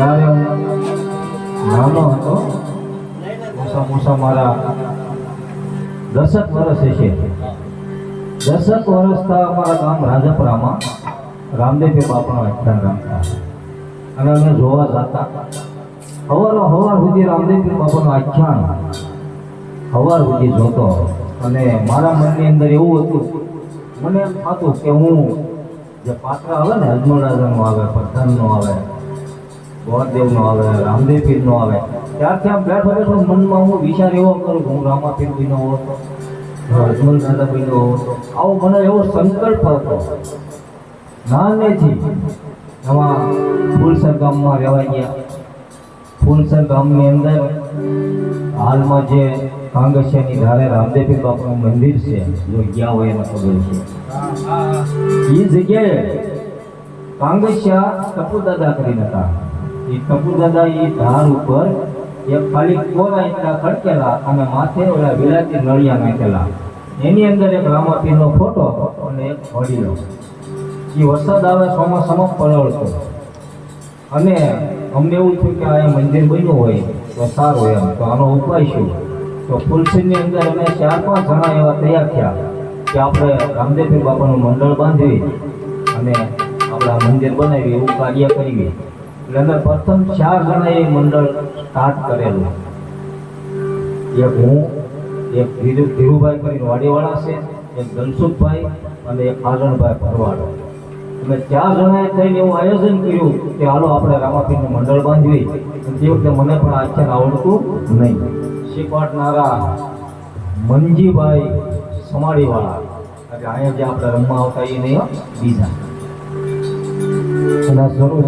જ્યારે નાનો હતો. મોસા મોસા મારા દસક વર્ષ હશે. દસક વર્ષતા અમારા ગામ રાજાપુરામાં. રામદેવ બાપનો એકઠાણ રમતા અને અમે જોવા જતા. હવારો હવાર સુધી રામદેવ બાપાનું આખ્યાન હવાર સુધી જોતો. અને મારા મનની અંદર એવું હતું, મને એમ થતું કે હું જે પાત્ર આવે ને અજમોડાજાનું આવે પથ્થરનું આવે ગોરદેવનો આવે રામદેવ પીરનો આવે. ત્યારથી આમ બેઠો બેઠો મનમાં હું વિચાર એવો કરું હું રામાપીર બીનો હોતો અજમલ દાદા બીનો આવો મને એવો સંકલ્પ હતો. નાનેથી એમાં ફૂલસર ગામમાં રહેવા ગયા. ફૂલસર ગામની અંદર હાલમાં જે કાંગસિયાની ધારે રામદેવી બાપુનું મંદિર છે જો ગયા હોય એને ખબર છે. એ જગ્યાએ કાંગસિયા ટપુદાદા કરીને હતા. એ ટપુદાદા એ ધાર ઉપર એક ખાલી કોરા એટલા ખડકેલા અને માથે ઓલા વિલાતી નળિયા નાખેલા એની અંદર એક રામાપીરનો ફોટો અને એક ઘોડીલો એ વરસાદ આવે ચોમાસામાં પલળતો. અને અમને એવું થયું કે આ મંદિર બન્યું હોય તો સારું એમ. તો આનો ઉપાય શું? તો ફૂલસીની અંદર અમે ચાર પાંચ જણા એવા તૈયાર થયા કે આપણે રામદેવજી બાપાનું મંડળ બાંધવી અને આપણા મંદિર બનાવી એવું કાર્ય કરવી એટલે અમે પ્રથમ ચાર જણા એ મંડળ સ્ટાર્ટ કરેલું. એક હું, એક ધીરુ, ધીરુભાઈ કરીને વાડીવાળા છે, એક ધનસુખભાઈ અને એક આજણભાઈ ભરવાડ. અમે ચાર જણાએ થઈને એવું આયોજન કર્યું કે હાલો આપણે રામાપીરનું મંડળ બાંધવી. તે વખતે મને પણ આખ્યાન આવડતું નહીં. શીખવાડનારા મનજીભાઈ સમાડીવાળા. એટલે અહીંયા જે આપણે રમવા આવતા એ નહીં, બીજા. અને શરૂ.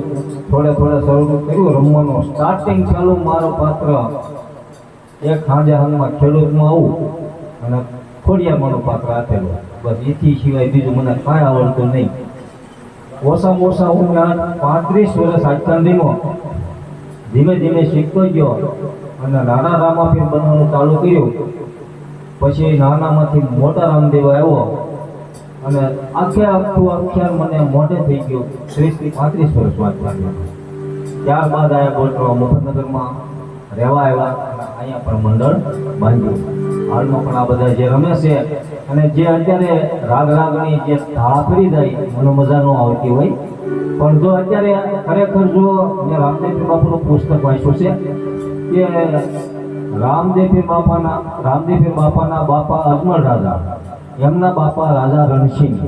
થોડે થોડે શરૂ કર્યું. રમવાનું સ્ટાર્ટિંગ ચાલુ મારો પાત્ર. એક ખાંજા હાલમાં ખેડૂતમાં આવું અને ખોડિયામાંનું પાત્ર આપેલું. બસ એથી સિવાય બીજું મને કાંઈ આવડતું નહીં. ઓછામાં ઓછા હું પાંત્રીસ વર્ષ આખ્યાનીમાં ધીમે ધીમે શીખતો ગયો અને નાના રામાપીર બનવાનું ચાલુ કર્યું. પછી નાનામાંથી મોટા રામદેવ આવ્યો. અને આખે આખું આખ્યાન મને મોઢે થઈ ગયો. ત્રીસથી પાંત્રીસ વર્ષ લાગ્યો ત્યારબાદ આયા બોલતો મુફતનગરમાં રહેવા આવ્યા અહીંયા પણ મંડળ બાંધ્યું. હાલમાં પણ આ બધા જે રમે છે અને જે અત્યારે રાગ રાગની જે ફરી જાય, મને મજા ન આવતી હોય. પણ જો અત્યારે ખરેખર જો મેં રામદેવ બાપુનું પુસ્તક વાંચ્યું છે કે રામદેવી બાપાના રામદેવ બાપાના બાપા અજમલ રાજા. એમના બાપા રાજા રણસિંહ.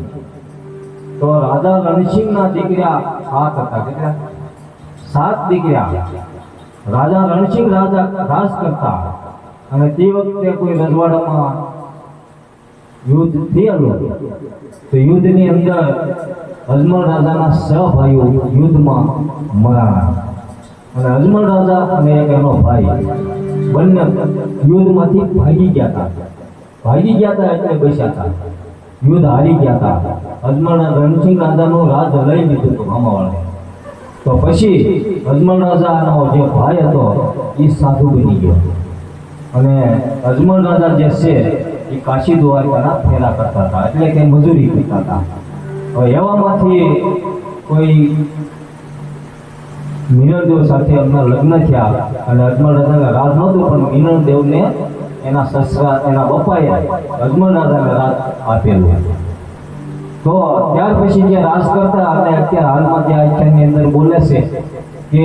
તો રાજા રણસિંહના દીકરા સાત હતા કેટલા? સાત દીકરા. રાજા રણસિંહ રાજા રાજ કરતા. અને તે વખતે કોઈ રજવાડામાં યુદ્ધ થયેલું તો યુદ્ધની અંદર અજમલ રાજાના છ ભાઈઓ યુદ્ધમાં મરાણા. અને અજમલ રાજા અને એક એનો ભાઈ બંને યુદ્ધમાંથી ભાગી ગયા હતા. ભાગી ગયા હતા એટલે બેસ્યા હતા યુદ્ધ હારી ગયા હતા અજમલ રણસિંહ રાજાનો રાજ લઈ લીધું હતું મામાવાળાએ. તો પછી અજમલ રાજાનો જે ભાઈ હતો એ સાધુ બની ગયો. અને અજમલ રાજા જે છે એ કાશી દ્વારકાના ફેરા કરતા હતા. એટલે કે મજૂરી કરતા હતા. હવે એવામાંથી કોઈ મિનળદેવ સાથે એમના લગ્ન થયા. અને અજમલ રાજાને રાજ નહોતું, પણ મિનળદેવને એના સસરા, એના બપાએ અજમલ રાજાને રાજ આપેલું તો ત્યાર પછી જે રાજ કરતા અને અત્યારે હાલમાં જે આખ્યાનની અંદર બોલે છે કે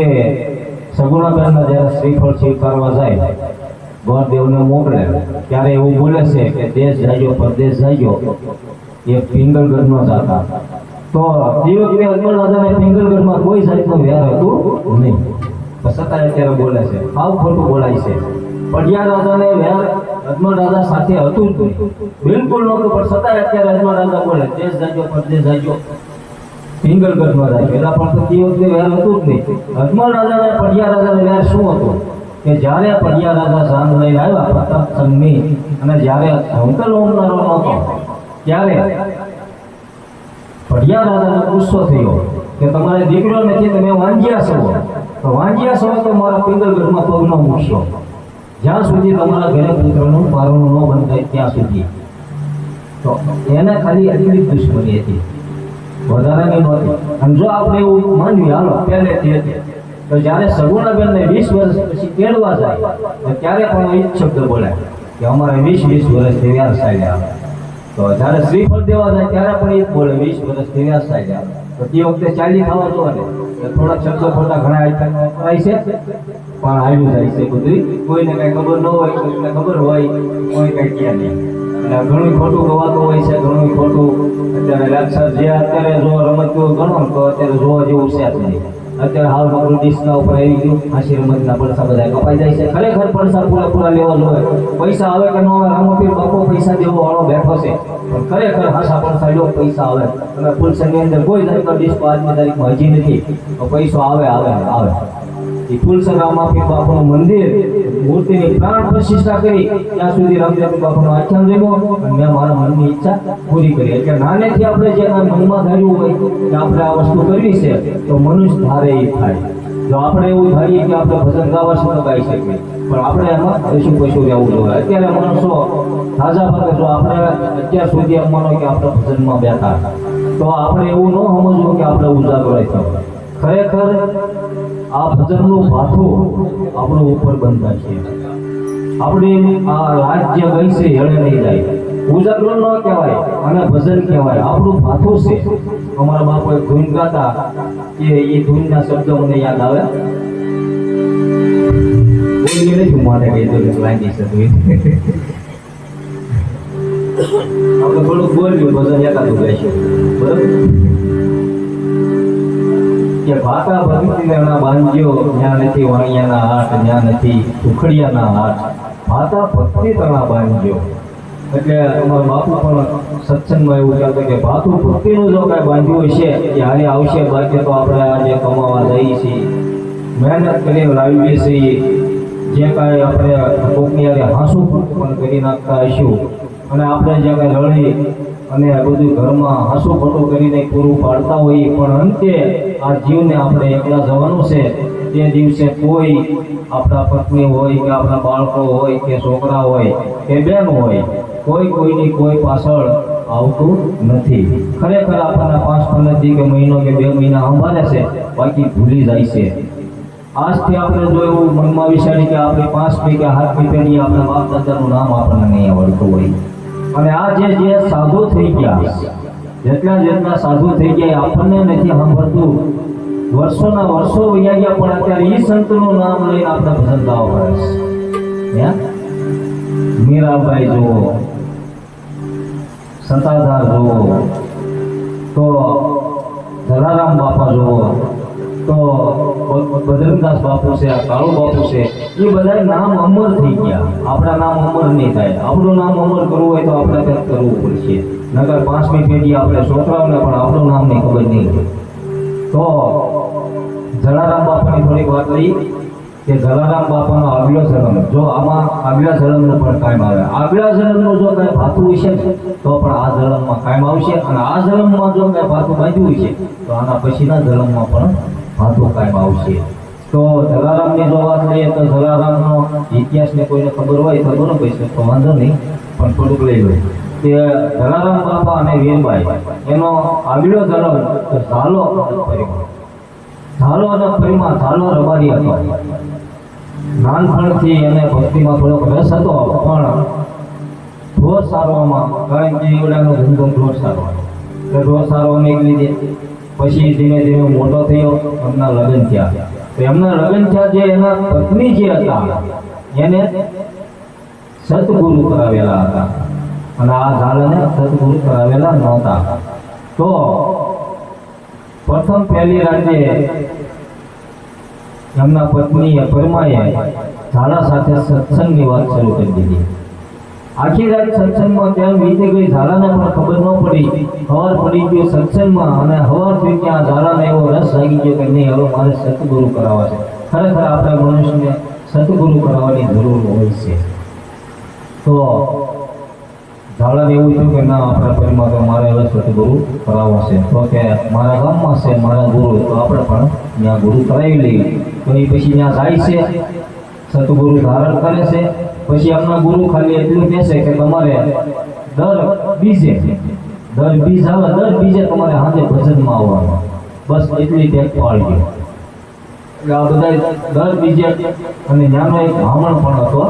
સગુણાબેનના જ્યારે શ્રીફળ સ્વીકારવા જાય, ગોરદેવને મોકલે, ત્યારે એવું બોલે છે કે દેશ જાજો પરદેશ જાજો એ પિંગલગઢમાં જતા. તો એ વખતે અજમલ રાજાને પિંગલગઢમાં કોઈ જાતનું વ્યાર હતું નહીં. છતાં અત્યારે બોલે છે આવ ખોટું બોલાય છે. પડિયા રાજાને વેર અજમલ રાજા સાથે હતું જ નહીં. બિલકુલ નહોતું, પણ છતાંય અત્યારે અજમલ રાજા બોલે, દેશ જાજો પરદેશ જાજો પિંગલગઢમાં જાય પેલા પણ તો વખતે વેર હતું જ નહીં. અજમલ રાજાને પડિયા રાજાને વેર શું હતું? કે જ્યારે પડિયા રાજા સાંજ લઈને આવ્યા, પ્રતાપ સંઘની, અને જ્યારે શંકર ઓમનારો નહોતો, ત્યારે પડિયા રાજાને ગુસ્સો થયો કે તમારે દીકરો નથી, તમે વાંજ્યા છો. તો વાંજ્યા છો તો મારા પિંગલગઢમાં પગ ન મૂકશો. જ્યાં સુધી તમારા ઘરે પુત્રનું પારણું ન બંધાય ત્યાં સુધી. તો એને ખાલી એટલી દુશ્મની હતી. વધારાની નહોતી અને જો આપણે એવું માનવી, હાલો પહેલેથી હતી. તો જ્યારે સગુણાબેનને વીસ વર્ષ પછી કેળવા જાય, તો ત્યારે પણ એ શબ્દ બોલે કે અમારે વીસ વીસ વર્ષથી તૈયાર થાય તો જ્યારે શ્રીફળ દેવા જાય, ત્યારે પણ એ બોલે, વીસ વર્ષથી તૈયાર થાય તો તે વખતે ચાલી ખાવા જોવા ને થોડા શબ્દો ખોટા ઘણા આઈટમ છે. પણ આવ્યું જાય છે બધું કોઈને કાંઈ ખબર ન હોય, કોઈને ખબર હોય, કોઈ કાંઈ ક્યાં નહીં. એટલે ઘણું ખોટું ગવાતું હોય છે ઘણું ખોટું અત્યારે લાક્ષર જે અત્યારે જો રમત ગણો તો અત્યારે જોવા જેવું છે નહીં. અત્યારે હાલ નકરું ડિસ્કના ઉપર આવી ગયું. હાસી રમતના પડસા બધા કપાઈ જાય છે. ખરેખર પડસા પૂરા પૂરા લેવા જોઈએ પૈસા આવે કે ન આવે રામોપીર બાપો, પૈસા દેવો વાળો બેઠો છે. પણ ખરેખર હાસા પડસા લો પૈસા આવે. અને ફૂલસરની અંદર કોઈ તારીખ ડિસ્કો આજની તારીખમાં હજી નથી. તો પૈસો આવે આવે આવે. ફૂલસર રામાપીર બાપાનું મંદિર, મૂર્તિની પ્રાણ પ્રતિષ્ઠા કરી, ત્યાં સુધી રામદેવ બાપુનો આખ્યાન જોયો અને મેં મારા મનની ઈચ્છા પૂરી કરી. એટલે નાનેથી આપણે જે મનમાં ધાર્યું હોય કે આપણે આ વસ્તુ કરવી છે, તો મનુષ્ય ધારે એ થાય. જો આપણે એવું ધારીએ કે આપણે ભજન ગાવા શું ગાઈ શકીએ. પણ આપણે એમાં પશુ પશુ રહેવું જોઈએ અત્યારે માણસો તાજા ભાગે જો આપણે અત્યાર સુધી એમ માનો કે આપણે ભજનમાં બેઠા. તો આપણે એવું ન સમજવું કે આપણે ઉજાગરો થયો ખરેખર આ ભજનનો ભાથો આપણો ઉપર બનતા છે આપણે આ રાજ્ય છે હેળે નહીં જાય. ઉજાગરો ન કહેવાય અને ભજન કહેવાય. આપણું ભાથું છે. અમારા બાપા ધૂન ગાતા. કે એ ધૂનના શબ્દો મને યાદ આવે. બોલી નથી મારે કઈ તો લાગી છે ધૂન. આપણે થોડુંક બોલ્યું, ભજન એકાદું ગાઈશું બરાબર? કે ભાતા ભક્તિને બાંધ્યો જ્યાં નથી, વાણિયાના હાથ, જ્યાં નથી, ઉખડિયાના હાથ ભાતા ભક્તિ તણા બાંધ્યો એટલે અમારા બાપુ પણ સત્સંગમાં એવું કહેતો કે ભાતુ ભક્તિનું જો કાંઈ બાંધ્યું હશે કે હારે આવશે, બાકી તો આપણે આજે કમાવા જઈએ છીએ. મહેનત કરીને લાવીએ છીએ. જે કાંઈ આપણે કોકની હારે હાંસુ પણ કરી નાખતા હશું અને આપણે જે રડી અને બધું ઘરમાં હાંસુ ખોટું કરીને પૂરું પાડતા હોઈએ, પણ અંતે આ જીવને આપણે એકલા જવાનું છે. તે દિવસે કોઈ આપણા પત્ની હોય કે આપણા બાળકો હોય કે છોકરા હોય કે બેન હોય, કોઈ કોઈની કોઈ પાછળ આવતું નથી. ખરેખર આપણને પાંચ પંદરથી કે મહિનો કે બે મહિના સંભાળે છે, બાકી ભૂલી જાય છે. આજથી આપણે જો એવું મનમાં વિચારી કે આપણે પાંચ કે હાથ પેઢી આપણા બાપ દાદાનું નામ આપણને નહીં આવડતું હોય. અને આ જે જે સાધુ થઈ ગયા, જેટલા જેટલા સાધુ થઈ ગયા આપણને નથી સાંભળતું વર્ષોના વર્ષો વયા ગયા, પણ અત્યારે એ સંતનું નામ લઈને આપણે ભજન ગાવ પડે છે? મીરાબાઈ જુઓ સંતાધાર જુઓ, તો જલારામ બાપા જુઓ તો ભદ્રનદાસ બાપુ છે, આ કાળુ બાપુ છે, એ બધા નામ અમર થઈ ગયા. આપણા નામ અમર નહીં થાય. આપણું નામ અમર કરવું હોય તો આપણે કંઈક કરવું પડશે. નગર પાંચમી પેઢી આપણે છોકરાઓને પણ આપણું નામ નહીં ખબર નહીં તો જલારામ બાપાની થોડીક વાત કરી કે જલારામ બાપાનો આગલો જન્મ. જો આમાં આગલા જન્મનો પણ કાયમ આવે. આગલા જન્મનો જો કાંઈ ભાતું હશે તો પણ આ જન્મમાં કાયમ આવશે. અને આ જન્મમાં જો કાંઈ ભાતું બાંધ્યું હશે તો આના પછીના જન્મમાં પણ ભાતું કાયમ આવશે. તો જલારામની જો વાત લઈએ તો જલારામનો ઇતિહાસને કોઈને ખબર હોય તો બરોબર છે તો વાંધો નહીં, પણ થોડુંક લઈ લો કે જલારામ બાપા અને વીરભાઈ, એનો આગલો જન્મ, ઝાલો ઝાલો અને ફરીમાં ઝાલો રબારી હતો. નાનપણથી એને ભક્તિમાં થોડોક રસ હતો, પણ ઢોર સારવામાં કારણ કે એવડાનો ધંધો ઢોર સારવાનો ઢોર સારવા નીકળી દે પછી ધીમે ધીમે મોટો થયો, એમના લગ્ન થયા. તો એમના લગ્ન થયા જે એના પત્ની જે હતા, એને સતગુરુ કરાવેલા હતા. અને આ ઝાલને સતગુરુ કરાવેલા નહોતા. તો પ્રથમ પહેલી રાતે એમના પત્નીએ પરમાએ ઝાલા સાથે સત્સંગની વાત શરૂ કરી દીધી. આખી રાત સત્સંગમાં ત્યાં વીતી ગઈ ઝાલાને પણ ખબર ન પડી. હવાર પડી ગયો સત્સંગમાં અને હવાર થઈ ત્યાં ઝાલાને એવો રસ લાગી ગયો કે નહીં હવે મારે સતગુરુ કરાવવા છે. ખરેખર આપણા મનુષ્યને સતગુરુ કરાવવાની જરૂર હોય છે. તો ઝાલાને એવું થયું કે ના, આપણા પરિવાર તો મારે હવે સતગુરુ કરાવવો છે. તો કે મારા ગામમાં છે, મારા ગુરુ, તો આપણે પણ ત્યાં ગુરુ કરાવી લઈએ. તો એ પછી ત્યાં જાય છે. સતગુરુ ધારણ કરે છે. પછી આપણા ગુરુ ખાલી એટલું કહેશે કે તમારે દર બીજે, દર બીજ આવે, દર બીજે તમારે હાજે ભજનમાં આવવાનું. બસ એટલી ટેક પાડી આ બધા દર બીજે અને ત્યાંનો એક બ્રાહ્મણ પણ હતો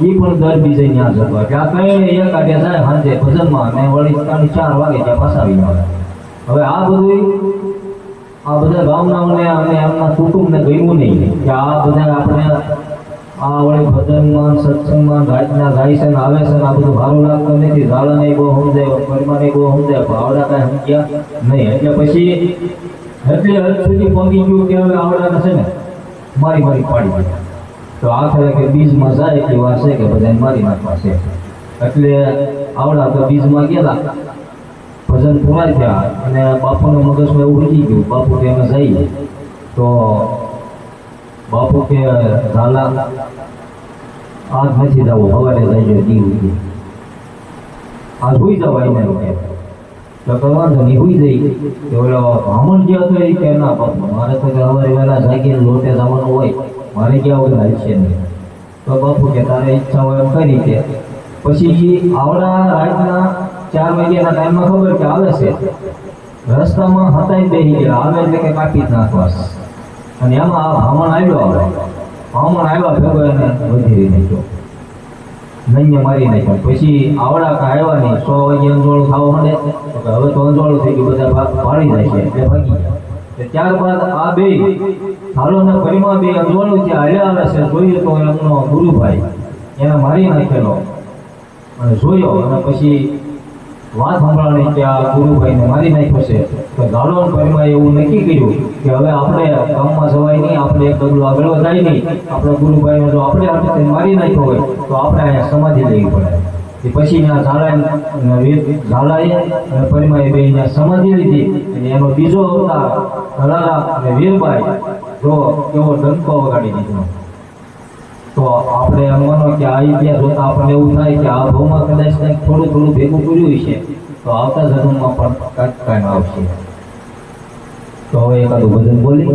એ પણ દર બીજે ત્યાં જતો. કે આ કઈ એક આગે જાય સાંજે ભજનમાં અને વળી ત્રણ ચાર વાગે ત્યાં ફસાવી આવે. હવે આ બધું આ બધા ગામનાઓને અને એમના કુટુંબને ગયું નહીં કે આ બધા આપણે આ વળી ભજનમાં સત્સંગમાં ગાયના ગાય છે ને આવે છે ને આ બધું સારું લાગતું નથી. ઝાલાને બહુ સમજાય નહીં બહુ સમજાય. ભાવડા કાંઈ સમજ્યા નહીં. એટલે પછી એટલે હદ સુધી પહોંચી ગયું કે હવે આવડા છે ને મારી મારી પાડી દીધા તો આખરે કે બીજમાં જાય એટલી વાર છે કે બધાને મારી નાખવા છે. એટલે આવડા તો બીજમાં ગયેલા. ભજન પૂરા થયા અને બાપુનું મગજમાં એવું ઉડી ગયું. બાપુ એમાં જઈએ. તો બાપુ કે ઝાલા આજ નથી જવું સવારે જાય. દીવ આજ હોઈ જવાય ને કે. તો વાંધો નહીં, હોઈ જઈ. કે ઓલો બ્રાહ્મણ જે હતો એ કે, ના, બાપુ, મારે તો કે સવારે વહેલા જાગીને લોટે જવાનું હોય, મારે ક્યાં વગર હાલશે નહીં. તો બાપુ કે, તારે ઈચ્છા હોય એમ કરી કે પછી આવડા રાતના ચાર વાગ્યાના ટાઈમમાં ખબર કે આવે છે. રસ્તામાં હતાઈ બેસી ગયા, આવે એટલે કે કાપી જ નાખવા. અને એમાં આ બ્રાહ્મણ આવ્યો આવે. બ્રાહ્મણ આવ્યા ભેગો એને વધીરી નાખ્યો નઈને મારી નાખ્યો. પછી આવડા કા આવ્યા નહીં સો વાગે અંજોળું થવા મળે હવે તો અંજોળું થઈ ગયું, બધા ભાગ ભાળી જાય છે, એટલે ભાગી ગયા. ત્યારબાદ આ બે હાલોના પરિમાં બે અંજોળું જે હાલ્યા આવે છે. જોયું તો એમનો ગુરુભાઈ, એને મારી નાખેલો. અને જોયો, અને પછી વાત સાંભળવાની કે આ ગુરુભાઈને મારી નાખ્યો છે. તો ગાલોન પરિમાં એવું નક્કી કર્યું કે હવે આપણે કામમાં સવાય નહીં, આપણે એક ડગલું આગળ વધાય નહીં. આપણે ગુરુભાઈને જો આપણે આપણે મારી નાખ્યો હોય, તો આપણે અહીંયા સમાધિ લેવી પડે. પછી ત્યાં ઝાલા ઝાલાએ અને પરિમાએ બે ત્યાં સમાધિ લીધી. અને એનો બીજો અવતાર ઝલારા અને વીરભાઈ, જો એવો ડંકો વગાડી દીધો. તો આપણે એમ માનો કે આ ઇતિહાસ જોતા આપણને એવું થાય કે આ ભાવમાં કદાચ કંઈક થોડું થોડું ભેગું કર્યું છે તો આવતા જન્મમાં પણ કાંઈક કાંઈ આવશે. તો હવે એકાદું ભજન બોલી